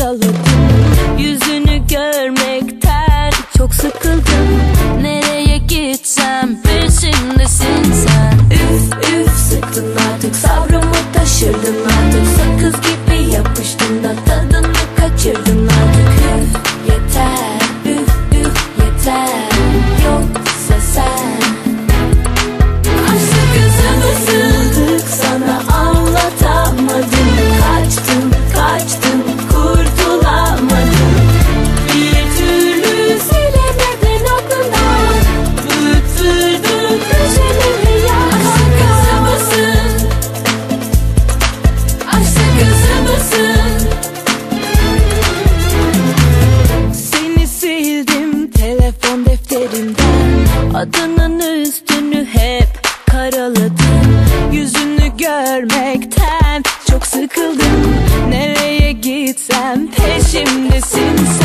yaraladım Yüzünü görmekten çok sıkıldım. Nereye gitsem peşindesin sen. Üf üf sıktın artık sabrımı taşırdın artık. Sakız gibi yapıştın da gözlerimden Adının üstünü hep karaladım. Yüzünü görmekten çok sıkıldım. Nereye gitsem peşimdesin